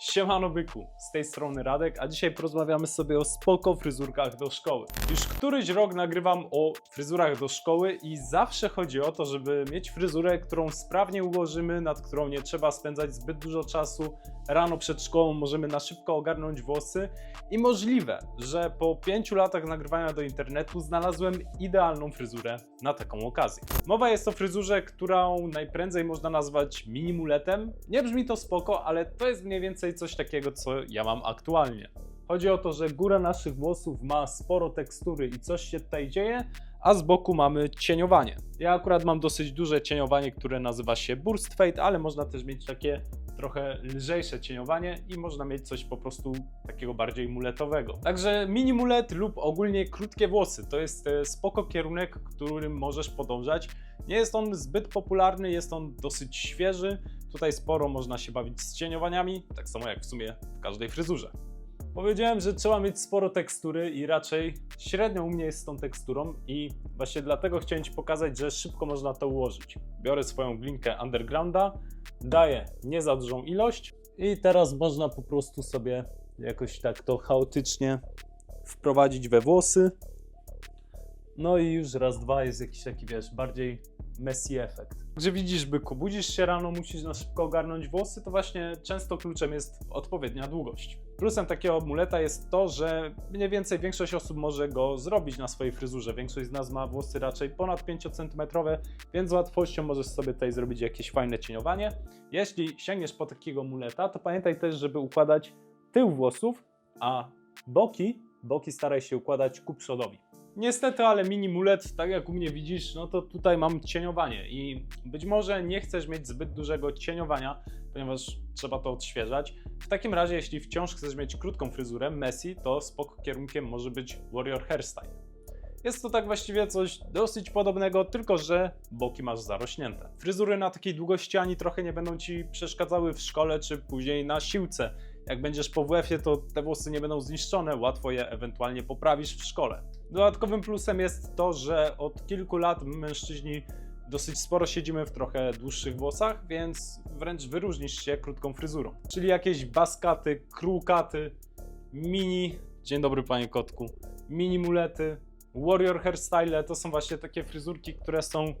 Siemano byku, z tej strony Radek, a dzisiaj porozmawiamy sobie o spoko fryzurkach do szkoły. Już któryś rok nagrywam o fryzurach do szkoły i zawsze chodzi o to, żeby mieć fryzurę, którą sprawnie ułożymy, nad którą nie trzeba spędzać zbyt dużo czasu. Rano przed szkołą możemy na szybko ogarnąć włosy i możliwe, że po pięciu latach nagrywania do internetu znalazłem idealną fryzurę na taką okazję. Mowa jest o fryzurze, którą najprędzej można nazwać minimuletem. Nie brzmi to spoko, ale to jest mniej więcej coś takiego, co ja mam aktualnie. Chodzi o to, że góra naszych włosów ma sporo tekstury i coś się tutaj dzieje, a z boku mamy cieniowanie. Ja akurat mam dosyć duże cieniowanie, które nazywa się Burst Fade, ale można też mieć takie trochę lżejsze cieniowanie i można mieć coś po prostu takiego bardziej muletowego. Także mini mulet lub ogólnie krótkie włosy to jest e, spoko kierunek, którym możesz podążać. Nie jest on zbyt popularny, jest on dosyć świeży. Tutaj sporo można się bawić z cieniowaniami, tak samo jak w sumie w każdej fryzurze. Powiedziałem, że trzeba mieć sporo tekstury i raczej średnio u mnie jest z tą teksturą i właśnie dlatego chciałem Ci pokazać, że szybko można to ułożyć. Biorę swoją glinkę Undergrounda, daję nie za dużą ilość i teraz można po prostu sobie jakoś tak to chaotycznie wprowadzić we włosy. No i już raz, dwa jest jakiś taki, wiesz, bardziej messy efekt. Że widzisz, byku, budzisz się rano, musisz na szybko ogarnąć włosy, to właśnie często kluczem jest odpowiednia długość. Plusem takiego muleta jest to, że mniej więcej większość osób może go zrobić na swojej fryzurze. Większość z nas ma włosy raczej ponad 5 cm, więc z łatwością możesz sobie tutaj zrobić jakieś fajne cieniowanie. Jeśli sięgniesz po takiego muleta, to pamiętaj też, żeby układać tył włosów, a boki, boki staraj się układać ku przodowi. Niestety, ale mini mulet, tak jak u mnie widzisz, no to tutaj mam cieniowanie i być może nie chcesz mieć zbyt dużego cieniowania, ponieważ trzeba to odświeżać. W takim razie, jeśli wciąż chcesz mieć krótką fryzurę, messy, to spoko kierunkiem może być warrior hairstyle. Jest to tak właściwie coś dosyć podobnego, tylko że boki masz zarośnięte. Fryzury na takiej długości ani trochę nie będą ci przeszkadzały w szkole czy później na siłce. Jak będziesz po WF-ie, to te włosy nie będą zniszczone, łatwo je ewentualnie poprawisz w szkole. Dodatkowym plusem jest to, że od kilku lat mężczyźni dosyć sporo siedzimy w trochę dłuższych włosach, więc wręcz wyróżnisz się krótką fryzurą. Czyli jakieś baskaty, krukaty, mini, dzień dobry panie kotku, mini mulety, warrior hairstyle to są właśnie takie fryzurki, które są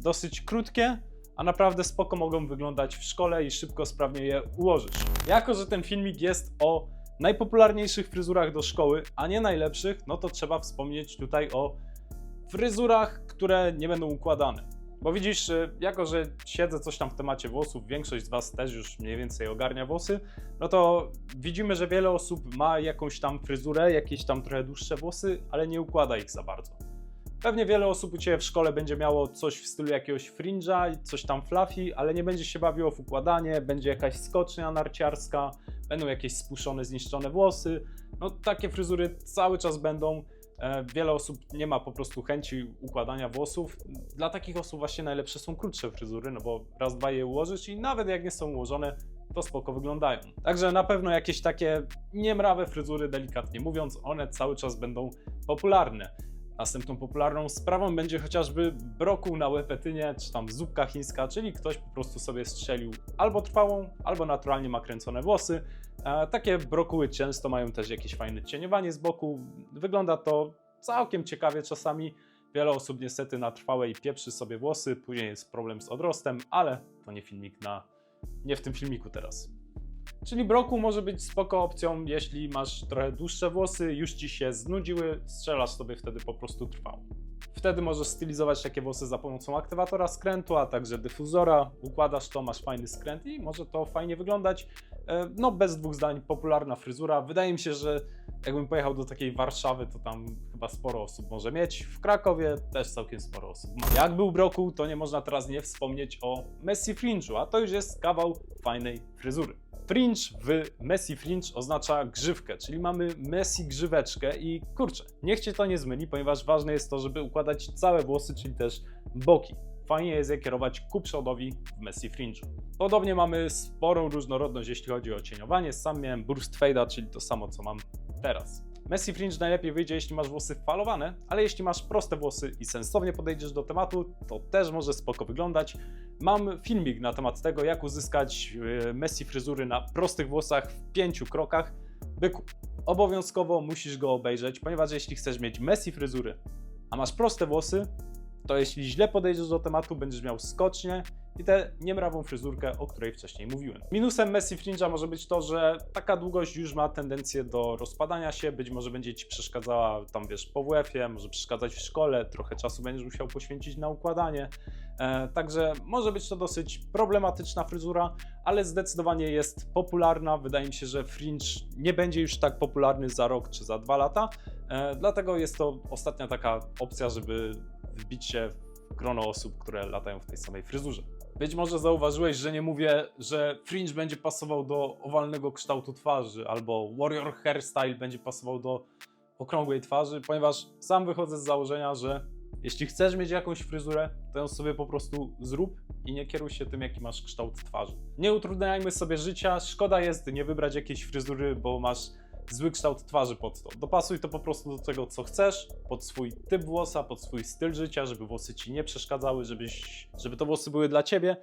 dosyć krótkie, a naprawdę spoko mogą wyglądać w szkole i szybko, sprawnie je ułożysz. Jako, że ten filmik jest o najpopularniejszych fryzurach do szkoły, a nie najlepszych, no to trzeba wspomnieć tutaj o fryzurach, które nie będą układane. Bo widzisz, y, jako że siedzę coś tam w temacie włosów, większość z Was też już mniej więcej ogarnia włosy, no to widzimy, że wiele osób ma jakąś tam fryzurę, jakieś tam trochę dłuższe włosy, ale nie układa ich za bardzo. Pewnie wiele osób u Ciebie w szkole będzie miało coś w stylu jakiegoś fringe'a, coś tam fluffy, ale nie będzie się bawiło w układanie, będzie jakaś skocznia narciarska, będą jakieś spuszczone, zniszczone włosy. No takie fryzury cały czas będą. E, Wiele osób nie ma po prostu chęci układania włosów. Dla takich osób właśnie najlepsze są krótsze fryzury, no bo raz, dwa je ułożysz i nawet jak nie są ułożone, to spoko wyglądają. Także na pewno jakieś takie niemrawe fryzury, delikatnie mówiąc, one cały czas będą popularne. Następną popularną sprawą będzie chociażby brokuł na łepetynie, czy tam zupka chińska, czyli ktoś po prostu sobie strzelił albo trwałą, albo naturalnie ma kręcone włosy. E, takie brokuły często mają też jakieś fajne cieniowanie z boku. Wygląda to całkiem ciekawie czasami. Wiele osób niestety na trwałej pieprzy sobie włosy, później jest problem z odrostem, ale to nie filmik na... nie w tym filmiku teraz. Czyli brokuł może być spoko opcją, jeśli masz trochę dłuższe włosy, już ci się znudziły, strzelasz sobie wtedy po prostu trwało. Wtedy możesz stylizować takie włosy za pomocą aktywatora skrętu, a także dyfuzora. Układasz to, masz fajny skręt i może to fajnie wyglądać. E, No, bez dwóch zdań, popularna fryzura. Wydaje mi się, że jakbym pojechał do takiej Warszawy, to tam chyba sporo osób może mieć. W Krakowie też całkiem sporo osób. Jak był brokuł, to nie można teraz nie wspomnieć o Messi Fringe'u, a to już jest kawał fajnej fryzury. Fringe w Messi Fringe oznacza grzywkę, czyli mamy Messi grzyweczkę i kurczę, niech cię to nie zmyli, ponieważ ważne jest to, żeby układać całe włosy, czyli też boki. Fajnie jest je kierować ku przodowi w Messi Fringe'u. Podobnie mamy sporą różnorodność, jeśli chodzi o cieniowanie. Sam miałem Burst Fade'a, czyli to samo, co mam teraz. Messy Fringe najlepiej wyjdzie, jeśli masz włosy falowane, ale jeśli masz proste włosy i sensownie podejdziesz do tematu, to też może spoko wyglądać. Mam filmik na temat tego, jak uzyskać e, messy fryzury na prostych włosach w pięciu krokach. Byku, obowiązkowo musisz go obejrzeć, ponieważ jeśli chcesz mieć messy fryzury, a masz proste włosy, to jeśli źle podejdziesz do tematu, będziesz miał skocznie i tę niemrawą fryzurkę, o której wcześniej mówiłem. Minusem Messi Fringe'a może być to, że taka długość już ma tendencję do rozpadania się, być może będzie Ci przeszkadzała tam, wiesz, po WF-ie, może przeszkadzać w szkole, trochę czasu będziesz musiał poświęcić na układanie, e, także może być to dosyć problematyczna fryzura, ale zdecydowanie jest popularna. Wydaje mi się, że Fringe nie będzie już tak popularny za rok czy za dwa lata, e, dlatego jest to ostatnia taka opcja, żeby wbić się w grono osób, które latają w tej samej fryzurze. Być może zauważyłeś, że nie mówię, że fringe będzie pasował do owalnego kształtu twarzy, albo warrior hairstyle będzie pasował do okrągłej twarzy, ponieważ sam wychodzę z założenia, że jeśli chcesz mieć jakąś fryzurę, to ją sobie po prostu zrób i nie kieruj się tym, jaki masz kształt twarzy. Nie utrudniajmy sobie życia, szkoda jest nie wybrać jakiejś fryzury, bo masz zły kształt twarzy pod to. Dopasuj to po prostu do tego, co chcesz, pod swój typ włosa, pod swój styl życia, żeby włosy ci nie przeszkadzały, żebyś, żeby to włosy były dla ciebie,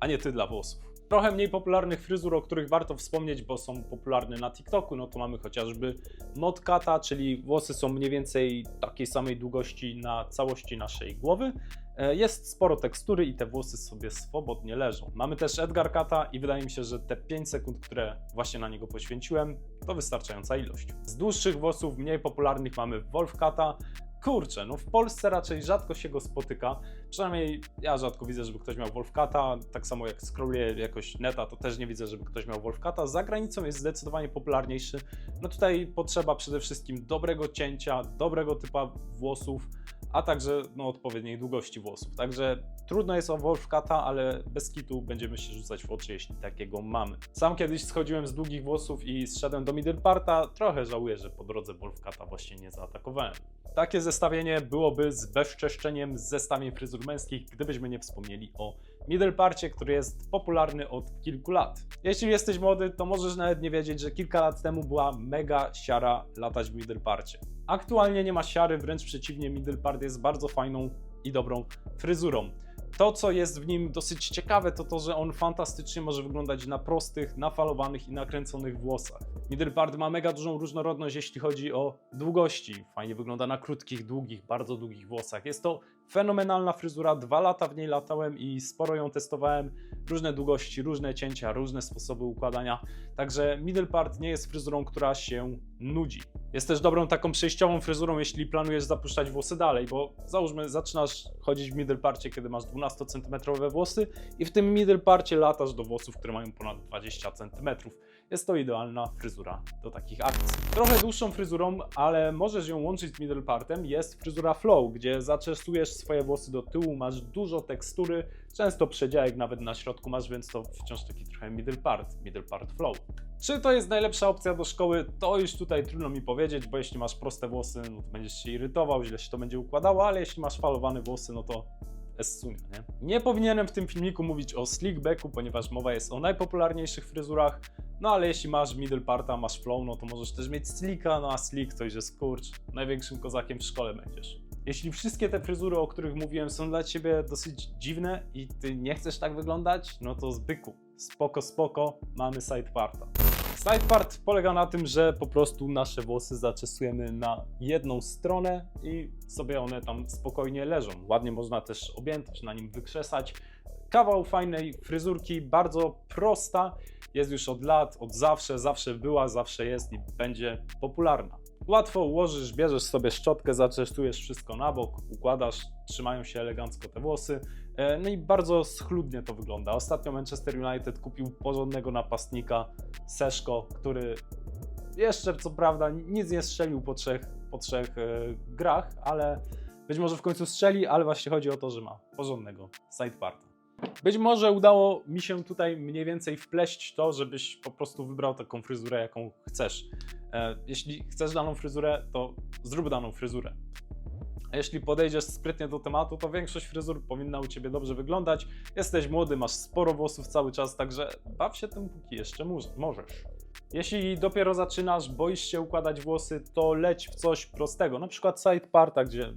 a nie ty dla włosów. Trochę mniej popularnych fryzur, o których warto wspomnieć, bo są popularne na TikToku, no to mamy chociażby modkata, czyli włosy są mniej więcej takiej samej długości na całości naszej głowy. E, Jest sporo tekstury i te włosy sobie swobodnie leżą. Mamy też Edgar Kata i wydaje mi się, że te 5 sekund, które właśnie na niego poświęciłem, to wystarczająca ilość. Z dłuższych włosów, mniej popularnych mamy Wolf Kata. Kurczę, no w Polsce raczej rzadko się go spotyka. Przynajmniej ja rzadko widzę, żeby ktoś miał Wolfkata. Tak samo jak scrolluję jakoś neta, to też nie widzę, żeby ktoś miał Wolfkata. Za granicą jest zdecydowanie popularniejszy. No tutaj potrzeba przede wszystkim dobrego cięcia, dobrego typa włosów, a także no, odpowiedniej długości włosów. Także trudno jest o Wolfkata, ale bez kitu będziemy się rzucać w oczy, jeśli takiego mamy. Sam kiedyś schodziłem z długich włosów i zszedłem do middle parta. Trochę żałuję, że po drodze Wolfkata właśnie nie zaatakowałem. Takie zestawienie byłoby z bezczeszczeniem z zestawień fryzur męskich, gdybyśmy nie wspomnieli o middle parcie, który jest popularny od kilku lat. Jeśli jesteś młody, to możesz nawet nie wiedzieć, że kilka lat temu była mega siara latać w middle parcie. Aktualnie nie ma siary, wręcz przeciwnie, middle part jest bardzo fajną i dobrą fryzurą. To, co jest w nim dosyć ciekawe, to to, że on fantastycznie może wyglądać na prostych, nafalowanych i nakręconych włosach. Middle part ma mega dużą różnorodność, jeśli chodzi o długości. Fajnie wygląda na krótkich, długich, bardzo długich włosach. Jest to fenomenalna fryzura. Dwa lata w niej latałem i sporo ją testowałem. Różne długości, różne cięcia, różne sposoby układania. Także middle part nie jest fryzurą, która się nudzi. Jest też dobrą taką przejściową fryzurą, jeśli planujesz zapuszczać włosy dalej, bo załóżmy, zaczynasz chodzić w middle parcie, kiedy masz 12 cm włosy i w tym middle parcie latasz do włosów, które mają ponad 20 cm. Jest to idealna fryzura do takich akcji. Trochę dłuższą fryzurą, ale możesz ją łączyć z middle partem, jest fryzura flow, gdzie zaczesujesz swoje włosy do tyłu, masz dużo tekstury, często przedziałek nawet na środku masz, więc to wciąż taki trochę middle part, middle part flow. Czy to jest najlepsza opcja do szkoły? To już tutaj trudno mi powiedzieć, bo jeśli masz proste włosy, no to będziesz się irytował, źle się to będzie układało, ale jeśli masz falowane włosy, no to Essunia, nie? Nie powinienem w tym filmiku mówić o slickbacku, ponieważ mowa jest o najpopularniejszych fryzurach, no ale jeśli masz middle parta, masz flow, no to możesz też mieć slicka, no a slick to już jest kurcz, największym kozakiem w szkole będziesz. Jeśli wszystkie te fryzury, o których mówiłem, są dla ciebie dosyć dziwne i ty nie chcesz tak wyglądać, no to zbyku, spoko, spoko, mamy side parta. Side part polega na tym, że po prostu nasze włosy zaczesujemy na jedną stronę i sobie one tam spokojnie leżą. Ładnie można też objętość na nim wykrzesać. Kawał fajnej fryzurki, bardzo prosta, jest już od lat, od zawsze, zawsze była, zawsze jest i będzie popularna. Łatwo ułożysz, bierzesz sobie szczotkę, zaczesujesz wszystko na bok, układasz, trzymają się elegancko te włosy. E, No i bardzo schludnie to wygląda. Ostatnio Manchester United kupił porządnego napastnika, Seszko, który jeszcze co prawda nic nie strzelił po trzech, po trzech e, grach, ale być może w końcu strzeli, ale właśnie chodzi o to, że ma porządnego sideparta. Być może udało mi się tutaj mniej więcej wpleść to, żebyś po prostu wybrał taką fryzurę, jaką chcesz. E, Jeśli chcesz daną fryzurę, to zrób daną fryzurę. Jeśli podejdziesz sprytnie do tematu, to większość fryzur powinna u Ciebie dobrze wyglądać. Jesteś młody, masz sporo włosów cały czas, także baw się tym, póki jeszcze możesz. Jeśli dopiero zaczynasz, boisz się układać włosy, to leć w coś prostego, na przykład side parta, gdzie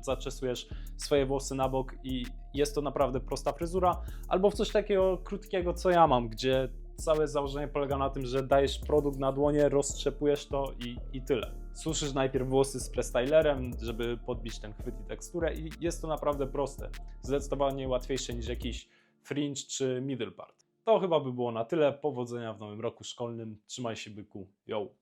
zaczesujesz swoje włosy na bok i jest to naprawdę prosta fryzura, albo w coś takiego krótkiego, co ja mam, gdzie całe założenie polega na tym, że dajesz produkt na dłonie, roztrzepujesz to i, i tyle. Suszysz najpierw włosy z prestylerem, żeby podbić ten chwyt i teksturę i jest to naprawdę proste. Zdecydowanie łatwiejsze niż jakiś fringe czy middle part. To chyba by było na tyle. Powodzenia w nowym roku szkolnym. Trzymaj się byku. Yo!